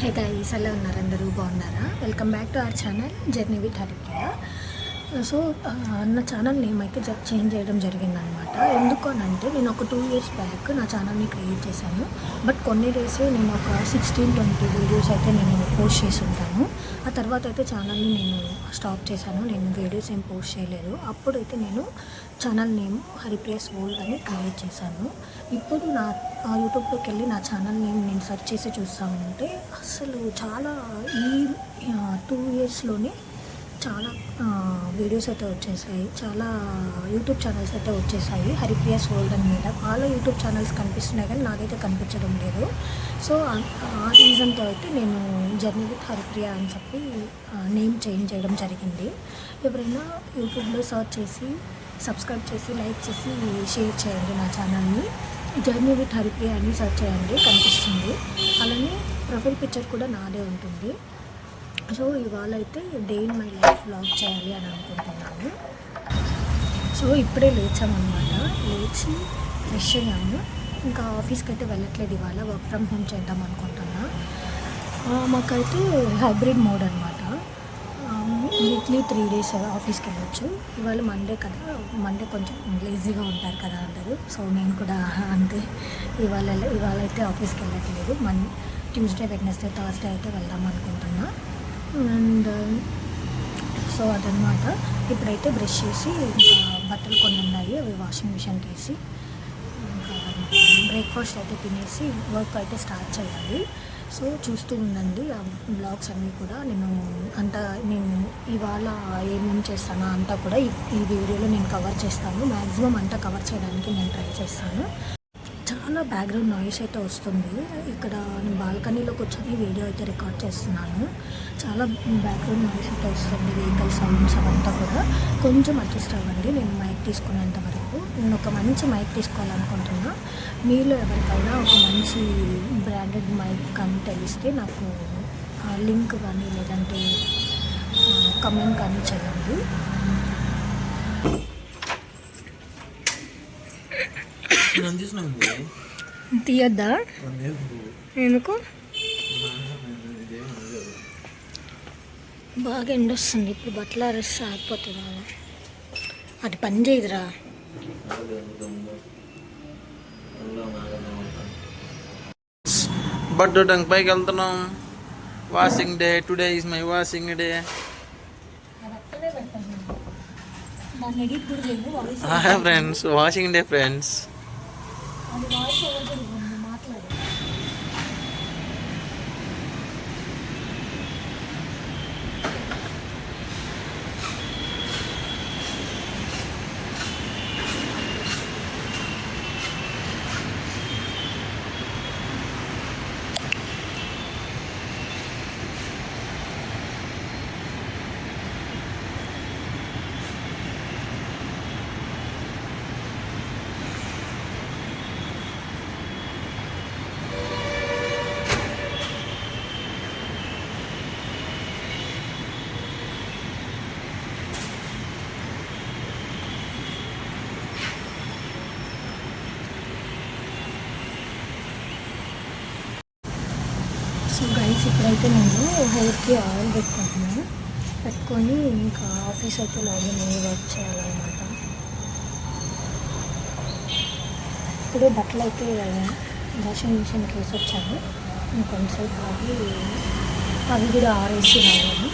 Hey guys ఎలా ఉన్నారు అందరూ? బాగున్నారా? Welcome back to our channel journey with Haripriya so నా ఛానల్ నేమ్ అయితే చేంజ్ చేయడం జరిగిందనమాట ఎందుకు అని అంటే నేను ఒక టూ ఇయర్స్ బ్యాక్ నా ఛానల్ని క్రియేట్ చేశాను. బట్ కొన్ని డేస్ నేను ఒక సిక్స్టీన్ ట్వంటీ వీడియోస్ అయితే నేను పోస్ట్ చేసి ఉంటాను ఆ తర్వాత అయితే ఛానల్ని నేను స్టాప్ చేశాను. నేను వీడియోస్ ఏం పోస్ట్ చేయలేదు. అప్పుడైతే నేను ఛానల్ నేమ్ హరిప్రియస్ వరల్డ్ అని క్రియేట్ చేశాను. ఇప్పుడు నా యూట్యూబ్లోకి వెళ్ళి నా ఛానల్ నేమ్ నేను సెర్చ్ చేసి చూస్తూ ఉంటే అసలు చాలా ఈ టూ ఇయర్స్లోనే చాలా వీడియోస్ అయితే వచ్చేసాయి. చాలా యూట్యూబ్ ఛానల్స్ అయితే వచ్చేసాయి. హరిప్రియ సోల్డన్ మీద. వాళ్ళ యూట్యూబ్ ఛానల్స్ కనిపిస్తున్నాయి కానీ నాకైతే కనిపించడం లేదు. సో ఆ- రీజన్తో అయితే నేను జర్నీ విత్ హరిప్రియ అని చెప్పి నేమ్ చేంజ్ చేయడం జరిగింది. ఎవరైనా యూట్యూబ్లో సర్చ్ చేసి సబ్స్క్రైబ్ చేసి లైక్ చేసి షేర్ చేయండి నా ఛానల్ని జర్నీ విత్ హరిప్రియ అని సెర్చ్ చేయండి కనిపిస్తుంది. అలానే ప్రొఫైల్ పిక్చర్ కూడా నాదే ఉంటుంది. సో ఇవాళ అయితే day in my life vlog చేయాలి అని అనుకుంటున్నాను. సో ఇప్పుడే లేచామన్నమాట. లేచి ఫ్రెష్ అయ్యాము. ఇంకా ఆఫీస్కి అయితే వెళ్ళట్లేదు ఇవాళ. వర్క్ ఫ్రమ్ హోమ్ చేద్దాం అనుకుంటున్నా. మాకైతే హైబ్రిడ్ మోడ్ అనమాట వీక్లీ త్రీ డేస్ ఆఫీస్కి వెళ్ళొచ్చు ఇవాళ మండే కదా. మండే కొంచెం లేజీగా ఉంటారు కదా అందరూ. సో నేను కూడా అంతే. ఇవాళ ఇవాళ అయితే ఆఫీస్కి వెళ్ళట్లేదు మన్ ట్యూస్డే వెడ్నెస్డే థర్స్డే అయితే వెళ్దాం అనుకుంటున్నా. అండ్ సో అదనమాట ఇప్పుడైతే బ్రష్ చేసి ఇంకా బట్టలు కొన్ని ఉన్నాయి అవి వాషింగ్ మిషన్కి వేసి ఇంకా బ్రేక్ఫాస్ట్ అయితే తినేసి వర్క్ అయితే స్టార్ట్ చేయాలి. సో చూస్తూ ఉండండి ఆ బ్లాగ్స్ అన్నీ కూడా. నేను అంతా నేను ఇవాళ ఏమేమి చేస్తానో అంతా కూడా ఈ ఈ వీడియోలో నేను కవర్ చేస్తాను. మ్యాక్సిమం అంతా కవర్ చేయడానికి నేను ట్రై చేస్తాను. చాలా బ్యాక్గ్రౌండ్ నాయిస్ అయితే వస్తుంది. ఇక్కడ నేను బాల్కనీలో కూర్చొని వీడియో అయితే రికార్డ్ చేస్తున్నాను. చాలా బ్యాక్గ్రౌండ్ నాయిస్ అయితే వస్తుంది వెహికల్ సౌండ్స్ అవంతా కూడా. కొంచెం అడ్జస్ట్ అవ్వండి నేను మైక్ తీసుకునేంత వరకు. నేను ఒక మంచి మైక్ తీసుకోవాలనుకుంటున్నా. మీలో ఎవరికైనా ఒక మంచి బ్రాండెడ్ మైక్ కానీ తెలిస్తే నాకు లింక్ కానీ లేదంటే కమెంట్ కానీ చేయండి నన్ను తీసుకున్నాను తీయద్దా? ఎందుకు? బాగా ఎండ వస్తుంది. ఇప్పుడు బట్టలు అరెస్ట్ ఆగిపోతుంది కదా. అది పని చేయదురా. బర్త్డే టంగ్ పైకి వెళ్తున్నాం. Washing day. Today is my washing day hi friends washing day friends అది వాయిస్ సో గైస్ ఇప్పుడైతే నేను హెయిర్కి ఆయిల్ పెట్టుకుంటున్నాను పెట్టుకొని ఇంకా ఆఫీస్ అయితే లాగిన్ అయ్యి వర్క్ చేయాలన్నమాట. ఇప్పుడు బట్టలు అయితే వాషింగ్ మిషన్కి వేసి వచ్చాను. ఇంకొంతసేపు ఆగి అవి కూడా ఆరేసి రావాలి.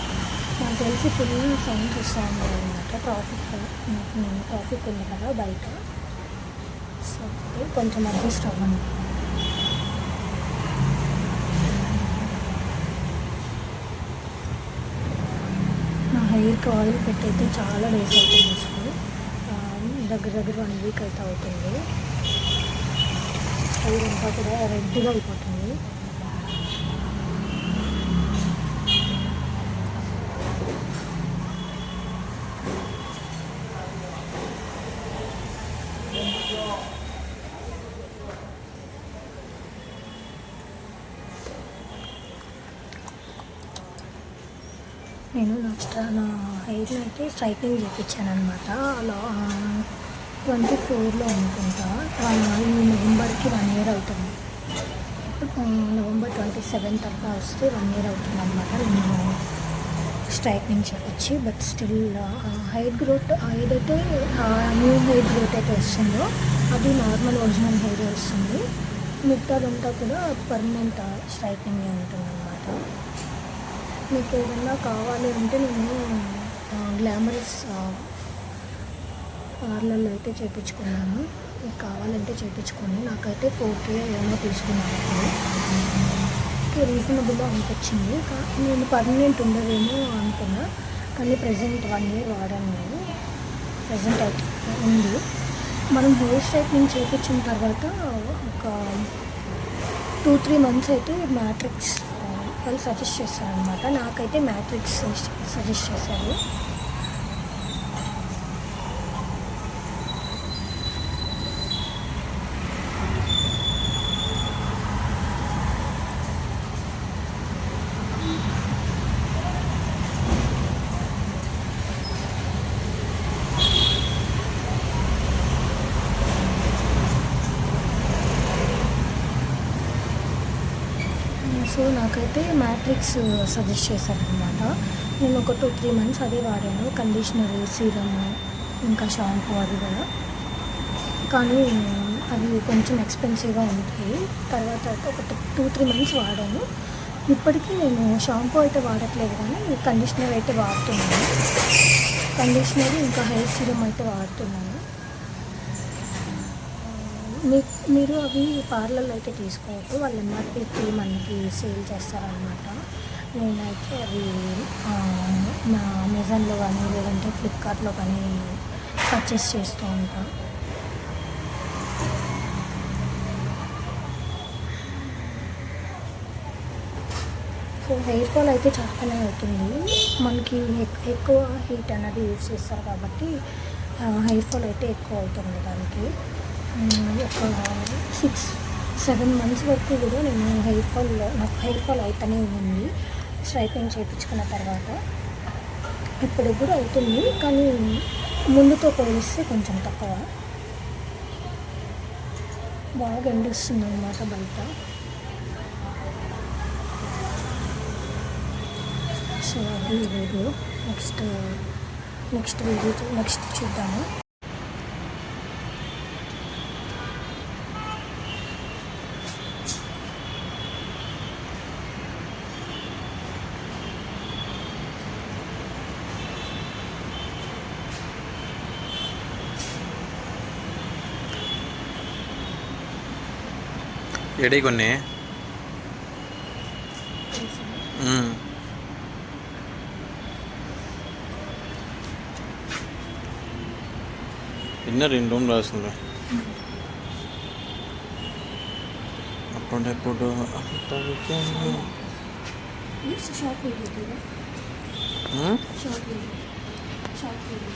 నాకు తెలిసి ఫుల్ సౌండ్ వస్తూ ఉన్నాయి అనమాట ట్రాఫిక్ ట్రాఫిక్ ఉంది కదా బయట. సో కొంచెం అడ్జస్ట్ అవ్వండి. హెయిర్కి ఆయిల్ పెట్టయితే చాలా డేస్ అవుతుంది అసలు. ఆ, దగ్గర దగ్గర వన్ వీక్ అయితే అవుతుంది. హెయిర్ అంతా కూడా రెడ్గా అయిపోతుంది. నేను నా నా హెయిర్ అయితే స్ట్రైట్నింగ్ చేయించాను అనమాట అలా ట్వంటీ ఫోర్లో అనుకుంటా. ఈ నవంబర్కి వన్ ఇయర్ అవుతుంది. నవంబర్ ట్వంటీ సెవెంత్ అట్లా వస్తే వన్ ఇయర్ అవుతుంది అనమాట నేను స్ట్రైట్నింగ్ చేయించి బట్ స్టిల్ హెయిర్ గ్రోత్ ఏదైతే న్యూ హెయిర్ గ్రోత్ అయితే వస్తుందో అది నార్మల్ ఒరిజినల్ హెయిర్ వస్తుంది. మిగతాదంతా కూడా పర్మనెంట్ స్ట్రైట్నింగ్ ఉంటుంది అనమాట మీకు ఏదన్నా కావాలి అంటే నేను గ్లామరస్ పార్లర్లో అయితే చేయించుకున్నాను మీకు కావాలంటే చేయించుకోండి నాకైతే ఫోర్ కే ఏమో తీసుకున్నాను అప్పుడు రీజనబుల్గా అనిపించింది. నేను పర్మనెంట్ ఉండదేమో అనుకున్నా. కానీ ప్రజెంట్ వన్ ఇయర్ వాడాను నేను. ప్రజెంట్ అయితే ఉంది. మనం హెయిర్ స్ట్రైట్నింగ్ చేయించిన తర్వాత ఒక టూ త్రీ మంత్స్ అయితే మ్యాట్రిక్స్ వాళ్ళు సజెస్ట్ చేస్తారనమాట నాకైతే మ్యాట్రిక్స్ సజెస్ట్ చేశారు. సో నాకైతే మ్యాట్రిక్స్ సజెస్ట్ చేశారనమాట నేను ఒక టూ త్రీ మంత్స్ అదే వాడాను. కండిషనర్ సీరమ్ ఇంకా షాంపూ అది కూడా. కానీ అవి కొంచెం ఎక్స్పెన్సివ్గా ఉంటాయి. తర్వాత ఒక టూ త్రీ మంత్స్ వాడాను. ఇప్పటికీ నేను షాంపూ అయితే వాడట్లేదు కానీ కండిషనర్ అయితే వాడుతున్నాను. కండిషనర్ ఇంకా హెయిర్ సీరమ్ అయితే వాడుతున్నాను. మీరు అవి పార్లర్లో అయితే తీసుకోవద్దు. వాళ్ళు ఎంఆర్పీకి మనకి సేల్ చేస్తారనమాట నేనైతే అవి నా అమెజాన్లో కానీ లేదంటే ఫ్లిప్కార్ట్లో కానీ పర్చేస్ చేస్తూ ఉంటాను సో హెయిర్ ఫాల్ అయితే చాలానే అవుతుంది. మనకి ఎక్- ఎక్కువ హీట్ అనేది యూజ్ చేస్తారు కాబట్టి హెయిర్ ఫాల్ అయితే ఎక్కువ అవుతుంది దానికి. ఒక సిక్స్ సెవెన్ మంత్స్ వరకు కూడా నేను హెయిర్ ఫాల్ నాకు హెయిర్ ఫాల్ అవుతూనే ఉంది. స్ట్రైట్నింగ్ చేయించుకున్న తర్వాత ఇప్పుడు కూడా అవుతుంది కానీ ముందుతో పోలిస్తే కొంచెం తక్కువ. బాగా ఎండిస్తుంది అనమాట బయట. సో అది video. Next next video next చూద్దాము. ఎడి కొన్ని మ్మ్. ఇన్న రెండు రూమ్ రాస్తుంది అప్పుడెప్పుడు అంతరికము. Short video hmm? Short video short video